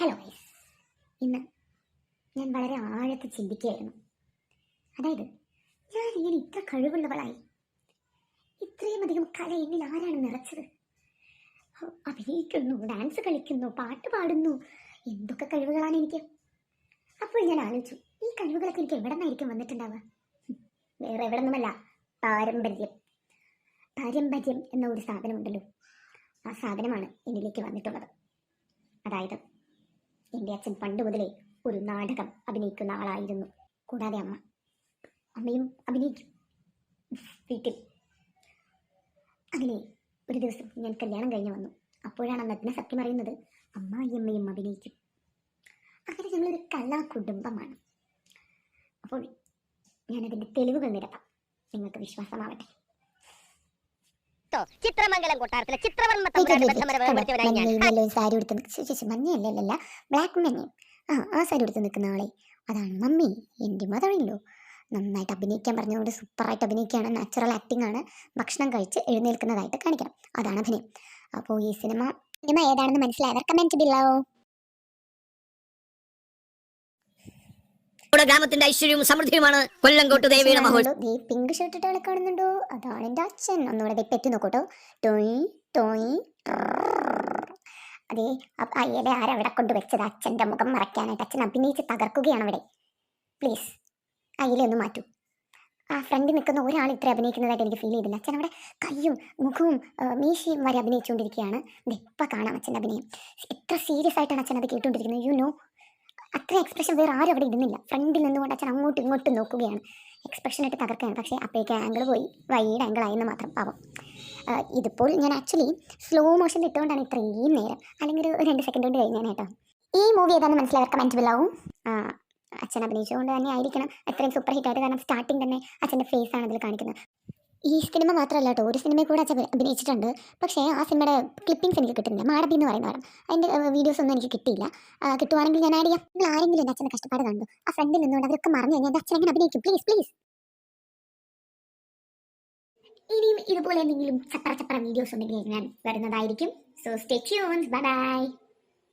Hello guys ഇന്ന് ഞാൻ വളരെ ആഴത്തിൽ ചിന്തിക്കുകയായിരുന്നു. അതായത് ഞാൻ ഇങ്ങനെ ഇത്ര കഴിവുള്ളവളായി. ഇത്രയും അധികം കല എന്നിൽ ആരാണ് നിറച്ചത്? അഭിനയിക്കുന്നു ഡാൻസ് കളിക്കുന്നു പാട്ട് പാടുന്നു എന്തൊക്കെ കഴിവുകളാണ് എനിക്ക്? അപ്പോൾ ഞാൻ ആലോചിച്ചു ഈ കഴിവുകളൊക്കെ എനിക്ക് എവിടെ നിന്നായിരിക്കും വന്നിട്ടുണ്ടാവുക? വേറെ എവിടെ നിന്നുമല്ല പാരമ്പര്യം. പാരമ്പര്യം എന്ന ഒരു സാധനമുണ്ടല്ലോ. ആ സാധനമാണ് എന്നിലേക്ക് വന്നിട്ടുള്ളത്. അതായത് എന്റെ അച്ഛൻ പണ്ട് മുതലേ ഒരു നാടകം അഭിനയിക്കുന്ന ആളായിരുന്നു. കൂടാതെ അമ്മ. അമ്മയും അഭിനയിക്കും. വീട്ടിൽ. അങ്ങനെ ഒരു ദിവസം ഞാൻ കല്യാണം കഴിഞ്ഞ് വന്നു. അപ്പോഴാണ് നഗ്ന സത്യം അറിയുന്നത് അമ്മായിയമ്മയും അഭിനയിക്കും. അങ്ങനെ ഞങ്ങളൊരു കലാ കുടുംബമാണ്. അപ്പോൾ ഞാനതിന്റെ തെളിവുകൾ നിരത്താം. നിങ്ങൾക്ക് വിശ്വാസമാവട്ടെ. ട്ടോ, ചിത്രമംഗലം കൊട്ടാരത്തിലെ ചിത്രവർമ്മ സാരി ചേച്ചി മഞ്ഞയല്ലല്ല ബ്ലാക്ക് മഞ്ഞ ആ ആ സാരി എടുത്ത് നിൽക്കുന്ന ആളെ. അതാണ് മമ്മി. എന്റെ മതമില്ലോ നന്നായിട്ട് അഭിനയിക്കാൻ പറഞ്ഞുകൊണ്ട് സൂപ്പറായിട്ട് അഭിനയിക്കുകയാണ്. നാച്ചുറൽ ആക്ടിംഗ് ആണ്. ഭക്ഷണം കഴിച്ച് എഴുന്നേൽക്കുന്നതായിട്ട് കാണിക്കണം. അതാണ് അഭിനയം. അപ്പോൾ ഈ സിനിമ സിനിമ ഏതാണെന്ന് മനസ്സിലായവർ കമന്റ് ബില്ലാവോ നമ്മുടെ ഗ്രാമത്തിന്റെ ഐശ്വര്യവും സമൃദ്ധിയുമാണ് കൊല്ലംകോട്ട് ദേവിയുടെ മഹോത്സവം ദേ പിങ്ക് ഷർട്ട് ഇട്ട ആളെ കാണുന്നുണ്ടോ? അതാണ് എന്റെ അച്ഛൻ. ഒന്നുകൂടെ ദേ പെറ്റി നോക്കൂട്ടോ. ടോയ് ടോയ് അതെ അപ്പ- അയ്യടെ ആരവിടെ കൊണ്ട് വെച്ചത്? അച്ഛന്റെ മുഖം മറയ്ക്കാനായിട്ട് അച്ഛൻ അഭിനയിച്ച് തകർക്കുകയാണ് അവിടെ പ്ലീസ് അയ്യലെ ഒന്ന് മാറ്റൂ. ആ ഫ്രണ്ടിൽ നിൽക്കുന്ന ഒരാൾ ഇത്ര അഭിനയിക്കുന്നതായിട്ട് എനിക്ക് ഫീൽ ചെയ്തില്ല. അച്ഛൻ അവിടെ കയ്യും മുഖവും മീശയും വരെ അഭിനയിച്ചുകൊണ്ടിരിക്കുകയാണ്. ഇപ്പം കാണാം അച്ഛന്റെ അഭിനയം. എത്ര സീരിയസ് ആയിട്ടാണ് അച്ഛൻ അത് കേട്ടുകൊണ്ടിരിക്കുന്നത്. യു നോ അത്ര എക്സ്പ്രഷൻ വേറെ ആരും അവിടെ ഇടുന്നില്ല. ഫ്രണ്ടിൽ നിന്നുകൊണ്ട് അച്ഛൻ അങ്ങോട്ടും ഇങ്ങോട്ടും നോക്കുകയാണ്. എക്സ്പ്രഷൻ ഇട്ട് തകർക്കുകയാണ്. പക്ഷേ അപ്പോഴേക്ക് ആംഗിൾ പോയി. വൈഡ് ആംഗിൾ ആയെന്ന് മാത്രം പാവം ഇതിപ്പോൾ ഞാൻ ആക്ച്വലി സ്ലോ മോഷൻ ഇട്ടുകൊണ്ടാണ് ഇത്രയും നേരം. അല്ലെങ്കിൽ ഒരു രണ്ട് സെക്കൻഡ് കൊണ്ട് കഴിഞ്ഞാൽ കേട്ടോ. ഈ മൂവി ഏതാണെന്ന് മനസ്സിലായവർ കമന്റ് ബില്ലാവും അച്ഛൻ അഭിനയിച്ചുകൊണ്ട് തന്നെ ആയിരിക്കണം. അത്രയും സൂപ്പർ ഹിറ്റ് ആയിട്ട് കാരണം സ്റ്റാർട്ടിങ് തന്നെ അച്ഛന്റെ ഫേസ് ആണ് അതിൽ കാണിക്കുന്നത്. ഈ സിനിമ മാത്രമല്ല കേട്ടോ ഒരു സിനിമയിൽ കൂടെ അച്ഛൻ അഭിനയിച്ചിട്ടുണ്ട്. പക്ഷേ ആ സിനിമയുടെ ക്ലിപ്പിംഗ്സ് എനിക്ക് കിട്ടുന്നില്ല. മാടബി എന്ന് പറയുന്ന പടം അതിന്റെ വീഡിയോസ് ഒന്നും എനിക്ക് കിട്ടിയില്ല. കിട്ടുവാണെങ്കിൽ ഞാൻ ആഡ് ചെയ്യാം. നിങ്ങൾ ആരെങ്കിലും എന്റെ അച്ഛന്റെ കഷ്ടപ്പാട് കണ്ടു ആ ഫ്രണ്ടിൽ നിന്നുകൊണ്ട് അവരൊക്കെ മറന്നു കഴിഞ്ഞാൽ എന്റെ അച്ഛനെങ്ങനെ അഭിനയിക്കും? പ്ലീസ് പ്ലീസ് ഇനിയും ഇതുപോലെ എന്തെങ്കിലും ചപ്പറ ചപ്പറ വീഡിയോസ് ഉണ്ടെങ്കിൽ ഞാൻ വരുന്നതായിരിക്കും. So stay tunes bye bye